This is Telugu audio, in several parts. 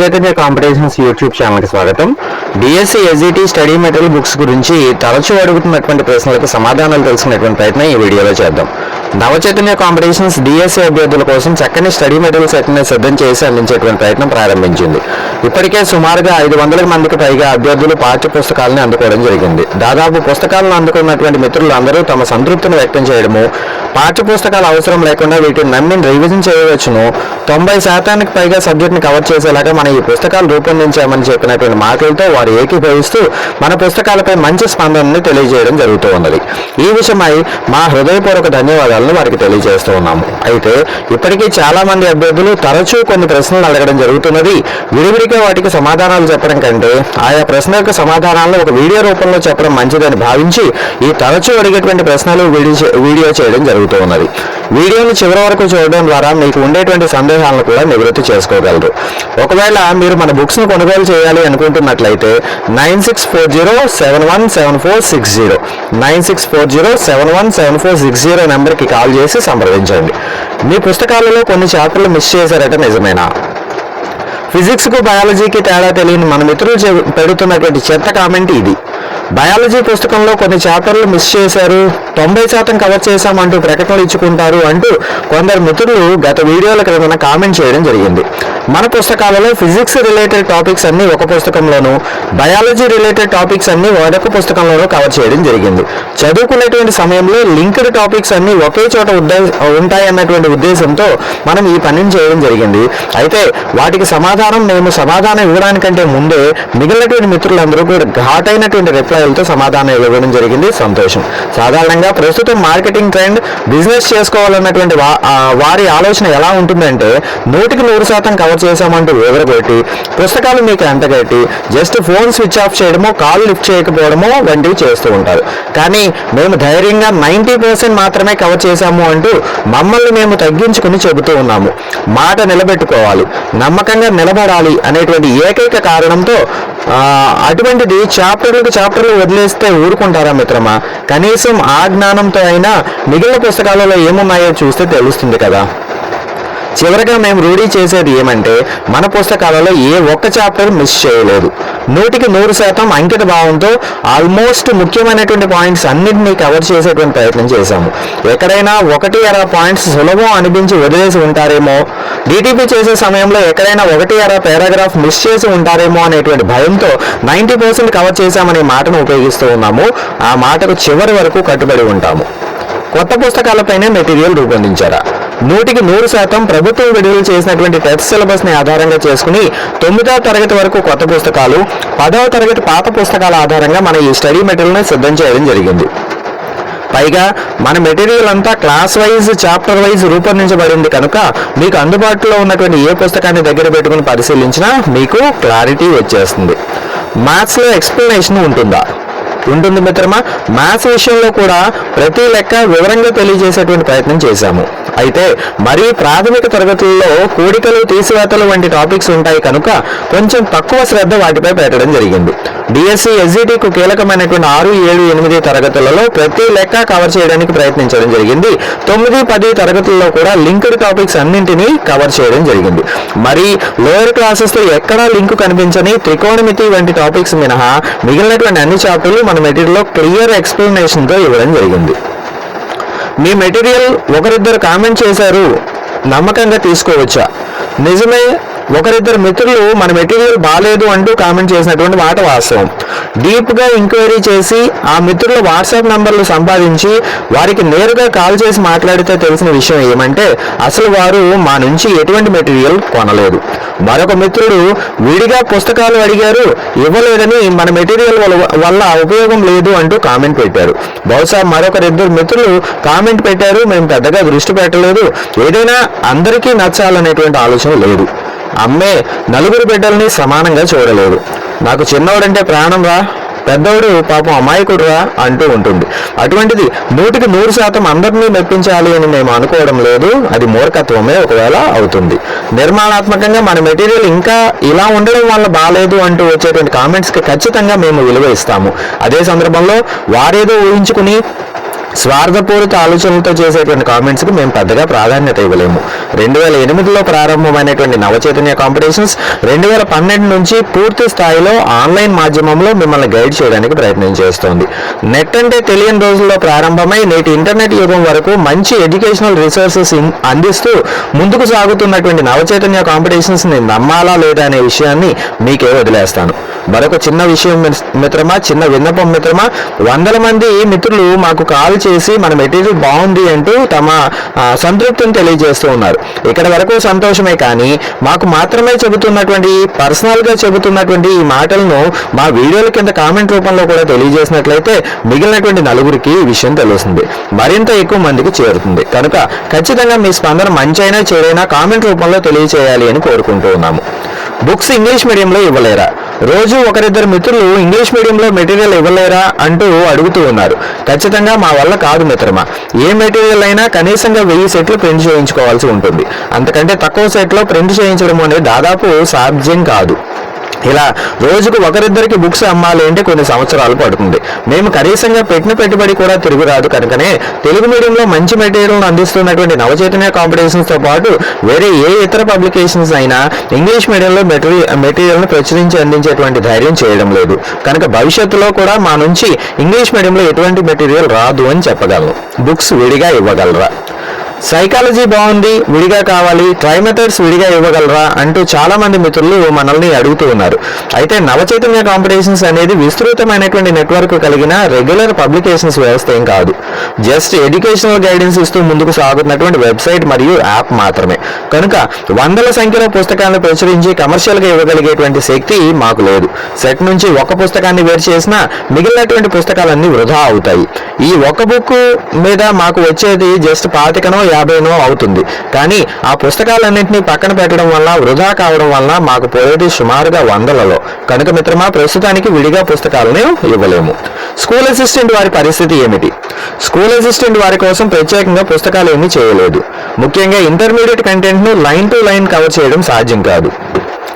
చైతన్య కాంపిటీషన్స్ యూట్యూబ్ ఛానల్కి స్వాగతం. DSC SGT study material books గురించి తరచూ అడుగుతున్నటువంటి ప్రశ్నలకు సమాధానాలు తెలుసుకునేటువంటి ప్రయత్నం ఈ వీడియోలో చేద్దాం. నవచైతన్య కాంపిటీషన్స్ డిఎస్సి అభ్యర్థుల కోసం చక్కని స్టడీ మెటీరియల్ సెట్ని సిద్ధం చేసి అందించేటువంటి ప్రయత్నం ప్రారంభించింది. ఇప్పటికే సుమారుగా ఐదు వందల మందికి పైగా అభ్యర్థులు పాఠ్య పుస్తకాలను అందుకోవడం జరిగింది. దాదాపు పుస్తకాలను అందుకున్నటువంటి మిత్రులు అందరూ తమ సంతృప్తిని వ్యక్తం చేయడము పాఠ్య పుస్తకాలు అవసరం లేకుండా వీటిని నమ్మి రివిజన్ చేయవచ్చును. తొంభై శాతానికి పైగా సబ్జెక్ట్ని కవర్ చేసేలాగా మనం ఈ పుస్తకాలు రూపొందించామని చెప్పినటువంటి మాటలతో వారు ఏకీభవిస్తూ మన పుస్తకాలపై మంచి స్పందనని తెలియజేయడం జరుగుతూ ఉన్నది. ఈ విషయమై మా హృదయపూర్వక ధన్యవాదాలను వారికి తెలియజేస్తూ ఉన్నాము. అయితే ఇప్పటికీ చాలా మంది అభ్యర్థులు తరచూ కొన్ని ప్రశ్నలు అడగడం జరుగుతున్నది. విడివిడిగా వాటికి సమాధానాలు చెప్పడం కంటే ఆయా ప్రశ్నలకు సమాధానాలను ఒక వీడియో రూపంలో చెప్పడం మంచిదని భావించి ఈ తరచూ అడిగేటువంటి ప్రశ్నలు వీడియో చేయడం వీడియో చేయడం జరుగుతూ ఉన్నది. వీడియోని చివరి వరకు చూడడం ద్వారా మీకు ఉండేటువంటి సందేహాలను కూడా నివృత్తి చేసుకోగలరు. ఒకవేళ మీరు మన బుక్స్ను కొనుగోలు చేయాలి అనుకుంటున్నట్లయితే nine six four zero seven one seven four six zero. Nine six four zero seven one seven four six zero నెంబర్కి కాల్ చేసి సంప్రదించండి. మీ పుస్తకాలలో కొన్ని చాప్టర్లు మిస్ చేశారట నిజమేనా? ఫిజిక్స్కు బయాలజీకి తేడా తెలియని మన మిత్రులు చె- పెడుతున్నటువంటి చెత్త కామెంట్ ఇది. బయాలజీ పుస్తకంలో కొన్ని చాప్టర్లు మిస్ చేశారు. తొంభై శాతం కవర్ చేశామంటూ ప్రకటనలు ఇచ్చుకుంటారు అంటూ కొందరు మిత్రులు గత వీడియోల క్రిందన కామెంట్ చేయడం జరిగింది. మన పుస్తకాలలో ఫిజిక్స్ రిలేటెడ్ టాపిక్స్ అన్ని ఒక పుస్తకంలోను బయాలజీ రిలేటెడ్ టాపిక్స్ అన్ని మరొక పుస్తకంలోనూ కవర్ చేయడం జరిగింది. చదువుకునేటువంటి సమయంలో లింక్డ్ టాపిక్స్ అన్ని ఒకే చోట ఉంటాయన్నటువంటి ఉద్దేశంతో మనం ఈ పనిని చేయడం జరిగింది. అయితే వాటికి సమాధానం మేము సమాధానం ఇవ్వడానికంటే ముందే మిగిలినటువంటి మిత్రులందరూ కూడా ఘాటైనటువంటి రిప్లైలతో సమాధానం ఇవ్వడం జరిగింది సంతోషం. సాధారణంగా ప్రస్తుతం మార్కెటింగ్ ట్రెండ్ బిజినెస్ చేసుకోవాలన్నటువంటి వారి ఆలోచన ఎలా ఉంటుందంటే నూటికి నూరు శాతం కవర్ చేశామంటూ వివరగొట్టి పుస్తకాలు మీకు ఎంతగట్టి జస్ట్ ఫోన్ స్విచ్ ఆఫ్ చేయడమో కాల్ లిఫ్ట్ చేయకపోవడమో వంటివి చేస్తూ ఉంటారు. కానీ మేము ధైర్యంగా నైంటీ పర్సెంట్ మాత్రమే కవర్ చేశాము అంటూ మమ్మల్ని మేము తగ్గించుకుని చెబుతూ ఉన్నాము. మాట నిలబెట్టుకోవాలి నమ్మకంగా నిలబడాలి అనేటువంటి ఏకైక కారణంతో అటువంటిది చాప్టర్లకు చాప్టర్లు వదిలేస్తే ఊరుకుంటారా మిత్రమా? కనీసం ఆ జ్ఞానంతో అయినా మిగిలిన పుస్తకాలలో ఏమున్నాయో చూస్తే తెలుస్తుంది కదా. చివరిగా మేము రూఢీ చేసేది ఏమంటే మన పుస్తకాలలో ఏ ఒక్క చాప్టర్ మిస్ చేయలేదు. నూటికి నూరు శాతం అంకిత భావంతో ఆల్మోస్ట్ ముఖ్యమైనటువంటి పాయింట్స్ అన్నింటినీ కవర్ చేసేటువంటి ప్రయత్నం చేశాము. ఎక్కడైనా ఒకటి అర పాయింట్స్ సులభం అనిపించి వదిలేసి ఉంటారేమో డీటీపీ చేసే సమయంలో ఎక్కడైనా ఒకటి అర పారాగ్రాఫ్ మిస్ చేసి ఉంటారేమో అనేటువంటి భయంతో నైంటీ పర్సెంట్ కవర్ చేశామనే మాటను ఉపయోగిస్తూ ఉన్నాము. ఆ మాటకు చివరి వరకు కట్టుబడి ఉంటాము. కొత్త పుస్తకాలపైనే మెటీరియల్ రూపొందించారా? నూటికి నూరు శాతం ప్రభుత్వం విడుదల చేసినటువంటి టెస్ట్ సిలబస్ని ఆధారంగా చేసుకుని తొమ్మిదవ తరగతి వరకు కొత్త పుస్తకాలు పదవ తరగతి పాత పుస్తకాల ఆధారంగా మన ఈ స్టడీ మెటీరియల్ని సిద్ధం చేయడం జరిగింది. పైగా మన మెటీరియల్ అంతా క్లాస్ వైజ్ చాప్టర్ వైజ్ రూపొందించబడింది కనుక మీకు అందుబాటులో ఉన్నటువంటి ఏ పుస్తకాన్ని దగ్గర పెట్టుకుని పరిశీలించినా మీకు క్లారిటీ వచ్చేస్తుంది. మ్యాథ్స్లో ఎక్స్ప్లెనేషన్ ఉంటుందా? ఉంటుంది మిత్రమా? మ్యాథ్స్ విషయంలో కూడా ప్రతి లెక్క వివరంగా తెలియజేసేటువంటి ప్రయత్నం చేశాము. అయితే మరి ప్రాథమిక తరగతుల్లో కూడికలు తీసివేతలు వంటి టాపిక్స్ ఉంటాయి కనుక కొంచెం తక్కువ శ్రద్ధ వాటిపై పెట్టడం జరిగింది. డిఎస్సి ఎస్జిటికు కీలకమైనటువంటి ఆరు ఏడు ఎనిమిది తరగతులలో ప్రతి లెక్క కవర్ చేయడానికి ప్రయత్నించడం జరిగింది. తొమ్మిది పది తరగతుల్లో కూడా లింక్డ్ టాపిక్స్ అన్నింటినీ కవర్ చేయడం జరిగింది. మరి లోయర్ క్లాసెస్లో ఎక్కడా లింక్ కనిపించని త్రికోణమితి వంటి టాపిక్స్ మినహా మిగిలినటువంటి అన్ని చాప్టర్లు మనం మెటీరియల్లో క్లియర్ ఎక్స్ప్లెనేషన్తో ఇవ్వడం జరిగింది. మీ మెటీరియల్ ఒకరిద్దరు కామెంట్ చేశారు నమ్మకంగా తీసుకోవచ్చా? నిజమే ఒకరిద్దరు మిత్రులు మన మెటీరియల్ బాగాలేదు అంటూ కామెంట్ చేసినటువంటి మాట వాస్తవం. డీప్గా ఎంక్వైరీ చేసి ఆ మిత్రుల వాట్సాప్ నంబర్లు సంపాదించి వారికి నేరుగా కాల్ చేసి మాట్లాడితే తెలిసిన విషయం ఏమంటే అసలు వారు మా నుంచి ఎటువంటి మెటీరియల్ కొనలేదు. మరొక మిత్రుడు విడిగా పుస్తకాలు అడిగారు ఇవ్వలేదని మన మెటీరియల్ వల్ల ఉపయోగం లేదు అంటూ కామెంట్ పెట్టారు. బహుశా మరొకరిద్దరు మిత్రులు కామెంట్ పెట్టారు మేము పెద్దగా దృష్టి పెట్టలేదు ఏదైనా అందరికీ నచ్చాలనేటువంటి ఆలోచన లేదు. అమ్మే నలుగురు బిడ్డల్ని సమానంగా చూడలేదు. నాకు చిన్నవాడంటే ప్రాణం రా పెద్దవాడు పాపం అమాయకుడు రా అంటూ ఉంటుంది. అటువంటిది నూటికి నూరు శాతం అందరినీ మెప్పించాలి అని మేము అనుకోవడం లేదు. అది మూర్ఖత్వమే ఒకవేళ అవుతుంది. నిర్మాణాత్మకంగా మన మెటీరియల్ ఇంకా ఇలా ఉండడం వల్ల బాగాలేదు అంటూ వచ్చేటువంటి కామెంట్స్కి ఖచ్చితంగా మేము విలువ ఇస్తాము. అదే సందర్భంలో వారేదో ఊహించుకుని స్వార్థపూరిత ఆలోచనలతో చేసేటువంటి కామెంట్స్కి మేము పెద్దగా ప్రాధాన్యత ఇవ్వలేము. రెండు వేల ఎనిమిదిలో ప్రారంభమైనటువంటి నవచైతన్య కాంపిటీషన్స్ రెండు వేల పన్నెండు నుంచి పూర్తి స్థాయిలో ఆన్లైన్ మాధ్యమంలో మిమ్మల్ని గైడ్ చేయడానికి ప్రయత్నం చేస్తోంది. నెట్ అంటే తెలియని రోజుల్లో ప్రారంభమై నేటి ఇంటర్నెట్ యుగం వరకు మంచి ఎడ్యుకేషనల్ రిసోర్సెస్ అందిస్తూ ముందుకు సాగుతున్నటువంటి నవచైతన్య కాంపిటీషన్స్ని నమ్మాలా లేదా అనే విషయాన్ని మీకే వదిలేస్తాను. మరొక చిన్న విషయం మిత్రమా చిన్న విన్నపం మిత్రమా వందల మంది మిత్రులు మాకు కాల్ చేసి మన మెటీరియల్ బాగుంది అంటూ తమ సంతృప్తిని తెలియజేస్తూ ఉన్నారు. ఇక్కడ వరకు సంతోషమే కానీ మాకు మాత్రమే చెబుతున్నటువంటి పర్సనల్గా చెబుతున్నటువంటి ఈ మాటలను మా వీడియోల కింద కామెంట్ రూపంలో కూడా తెలియజేసినట్లయితే మిగిలినటువంటి నలుగురికి ఈ విషయం తెలుస్తుంది. మరింత ఎక్కువ మందికి చేరుతుంది. కనుక ఖచ్చితంగా మీ స్పందన మంచైనా చెడైనా కామెంట్ రూపంలో తెలియజేయాలి అని కోరుకుంటూ ఉన్నాము. బుక్స్ ఇంగ్లీష్ మీడియంలో ఇవ్వలేరా? రోజు ఒకరిద్దరు మిత్రులు ఇంగ్లీష్ మీడియంలో మెటీరియల్ ఇవ్వలేరా అంటూ అడుగుతూ ఉన్నారు. ఖచ్చితంగా మా వల్ల కాదు మిత్రమా. ఏ మెటీరియల్ అయినా కనీసంగా వెయ్యి సెట్లు ప్రింట్ చేయించుకోవాల్సి ఉంటుంది. అంతకంటే తక్కువ సెట్లో ప్రింట్ చేయించడం అనేది దాదాపు సాధ్యం కాదు. ఇలా రోజుకు ఒకరిద్దరికి బుక్స్ అమ్మాలి అంటే కొన్ని సంవత్సరాలు పడుతుంది. మేము కనీసంగా పెట్టిన పెట్టుబడి కూడా తిరుగురాదు కనుకనే తెలుగు మీడియంలో మంచి మెటీరియల్ అందిస్తున్నటువంటి నవచైతన్య కాంపిటీషన్స్తో పాటు వేరే ఏ ఇతర పబ్లికేషన్స్ అయినా ఇంగ్లీష్ మీడియంలో మెటీరియల్ మెటీరియల్ను ప్రచురించి అందించేటువంటి ధైర్యం చేయడం లేదు. కనుక భవిష్యత్తులో కూడా మా నుంచి ఇంగ్లీష్ మీడియంలో ఎటువంటి మెటీరియల్ రాదు అని చెప్పగలను. బుక్స్ విడిగా ఇవ్వగలరా? సైకాలజీ బాగుంది విడిగా కావాలి ట్రై మెథడ్స్ విడిగా ఇవ్వగలరా అంటూ చాలా మంది మిత్రులు మనల్ని అడుగుతూ ఉన్నారు. అయితే నవచైతన్య కాంపిటీషన్స్ అనేది విస్తృతమైనటువంటి నెట్వర్క్ కలిగిన రెగ్యులర్ పబ్లికేషన్స్ వ్యవస్థ ఏం కాదు. జస్ట్ ఎడ్యుకేషనల్ గైడెన్స్ ఇస్తూ ముందుకు సాగుతున్నటువంటి వెబ్సైట్ మరియు యాప్ మాత్రమే. కనుక వందల సంఖ్యలో పుస్తకాలను ప్రచురించి కమర్షియల్గా ఇవ్వగలిగేటువంటి శక్తి మాకు లేదు. సెట్ నుంచి ఒక పుస్తకాన్ని వేరు చేసినా మిగిలినటువంటి పుస్తకాలన్నీ వృధా అవుతాయి. ఈ ఒక బుక్ మీద మాకు వచ్చేది జస్ట్ పాతికనో యాభైనో అవుతుంది. కానీ ఆ పుస్తకాలన్నింటినీ పక్కన పెట్టడం వల్ల వృధా కావడం వల్ల మాకు పోయేది సుమారుగా వందలలో. కనుక మిత్రమా ప్రస్తుతానికి విడిగా పుస్తకాలను ఇవ్వలేము. స్కూల్ అసిస్టెంట్ వారి పరిస్థితి ఏమిటి? స్కూల్ అసిస్టెంట్ వారి కోసం ప్రత్యేకంగా పుస్తకాలు ఏమీ చేయలేదు. ముఖ్యంగా ఇంటర్మీడియట్ కంటెంట్ను లైన్ టు లైన్ కవర్ చేయడం సాధ్యం కాదు.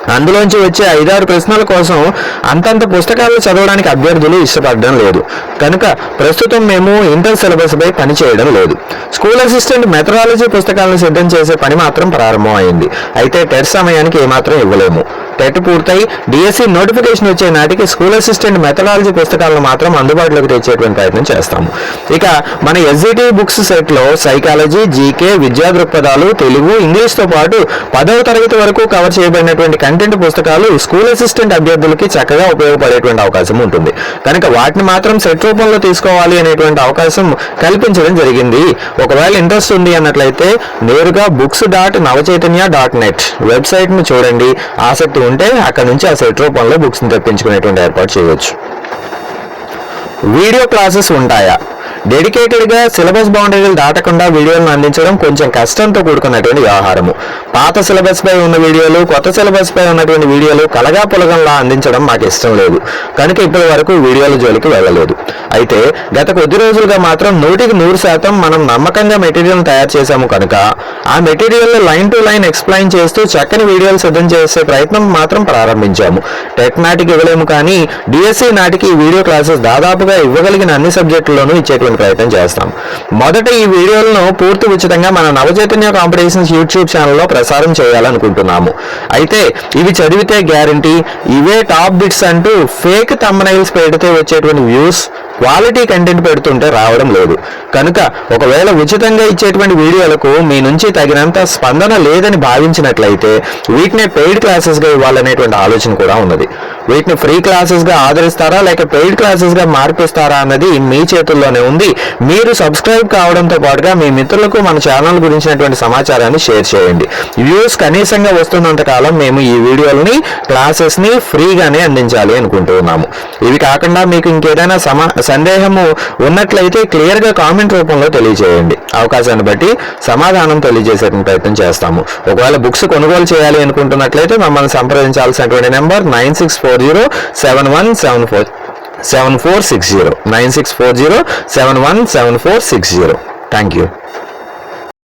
అందులోంచి వచ్చే ఐదారు ప్రశ్నల కోసం అంతంత పుస్తకాలు చదవడానికి అభ్యర్థులు ఇష్టపడడం లేదు. కనుక ప్రస్తుతం మేము ఇంటర్ సిలబస్ పై పని చేయడం లేదు. స్కూల్ అసిస్టెంట్ మెథడాలజీ పుస్తకాలను సిద్ధం చేసే పని మాత్రం ప్రారంభం అయింది అయితే టెట్ సమయానికి ఏమాత్రం ఇవ్వలేము. టెట్ పూర్తయి. డిఎస్సి నోటిఫికేషన్ వచ్చే నాటికి స్కూల్ అసిస్టెంట్ మెథడాలజీ పుస్తకాలను మాత్రం అందుబాటులోకి తెచ్చేటువంటి ప్రయత్నం చేస్తాము. ఇక మన ఎస్జిటి బుక్స్ సెట్లో సైకాలజీ జీకే విద్యా దృక్పథాలు తెలుగు ఇంగ్లీష్తో పాటు పదవ తరగతి వరకు కవర్ చేయబడినటువంటి కంటెంట్ పుస్తకాలు స్కూల్ అసిస్టెంట్ అభ్యర్థులకి చక్కగా ఉపయోగపడేటువంటి అవకాశం ఉంటుంది. కనుక వాటిని మాత్రం సెట్ రూపంలో తీసుకోవాలి అనేటువంటి అవకాశం కల్పించడం జరిగింది. ఒకవేళ ఇంట్రెస్ట్ ఉంది అన్నట్లయితే నేరుగా books dot Navachaitanya dot net వెబ్సైట్ను చూడండి. ఆసక్తి ఉంటే అక్కడ నుంచి ఆ సెట్ రూపంలో బుక్స్ని తెప్పించుకునేటువంటి ఏర్పాటు చేయవచ్చు. వీడియో క్లాసెస్ ఉంటాయా? డెడికేటెడ్గా సిలబస్ బౌండరీలు దాటకుండా వీడియోలను అందించడం కొంచెం కష్టంతో కూడుకున్నటువంటి వ్యవహారము. పాత సిలబస్ పై ఉన్న వీడియోలు కొత్త సిలబస్ పై ఉన్నటువంటి వీడియోలు కలగా పులగంలా అందించడం మాకు ఇష్టం లేదు. కనుక ఇప్పటి వరకు వీడియోల జోలికి వెళ్ళలేదు. అయితే గత కొద్ది రోజులుగా మాత్రం నూటికి నూరు శాతం మనం నమ్మకంగా మెటీరియల్ తయారు చేశాము కనుక ఆ material line to line explain చేస్తూ చక్కని వీడియోలు సిద్ధం చేసే ప్రయత్నం మాత్రం ప్రారంభించాము. టెట్ నాటికి ఇవ్వలేము కానీ డిఎస్సి నాటికి ఈ వీడియో క్లాసెస్ దాదాపుగా ఇవ్వగలిగిన అన్ని సబ్జెక్టుల్లోనూ ఇచ్చేటువంటి ప్రయత్నం చేస్తాం. మొదట ఈ వీడియోలను పూర్తి ఉచితంగా మన నవచైతన్య కాంపిటీషన్స్ యూట్యూబ్ ఛానల్లో ప్రసారం చేయాలనుకుంటున్నాము. అయితే ఇవి చదివితే గ్యారంటీ ఇవే టాప్ బిట్స్ అంటూ ఫేక్ తమ్మనైల్స్ పెడితే వచ్చేటువంటి వ్యూస్ క్వాలిటీ కంటెంట్ పెడుతుంటే రావడం లేదు. కనుక ఒకవేళ ఉచితంగా ఇచ్చేటువంటి వీడియోలకు మీ నుంచి తగినంత స్పందన లేదని భావించినట్లయితే వీటినే పెయిడ్ క్లాసెస్గా ఇవ్వాలనేటువంటి ఆలోచన కూడా ఉన్నది. వీటిని ఫ్రీ క్లాసెస్గా ఆదరిస్తారా లేక పెయిడ్ క్లాసెస్గా మార్పిస్తారా అన్నది మీ చేతుల్లోనే ఉంది. మీరు సబ్స్క్రైబ్ కావడంతో పాటుగా మీ మిత్రులకు మన ఛానల్ గురించినటువంటి సమాచారాన్ని షేర్ చేయండి. వ్యూస్ కనీసంగా వస్తున్నంత కాలం మేము ఈ వీడియోలని క్లాసెస్ని ఫ్రీగానే అందించాలి అనుకుంటూ ఉన్నాము. ఇవి కాకుండా మీకు ఇంకేదైనా సమా సందేహము ఉన్నట్లయితే క్లియర్గా కామెంట్ రూపంలో తెలియజేయండి. అవకాశాన్ని బట్టి సమాధానం తెలియజేసే ప్రయత్నం చేస్తాము. ఒకవేళ బుక్స్ కొనుగోలు చేయాలి అనుకుంటున్నట్లయితే మమ్మల్ని సంప్రదించాల్సినటువంటి number nine six four four zero seven one seven four seven four six zero. Nine six four zero seven one seven four six zero. Thank you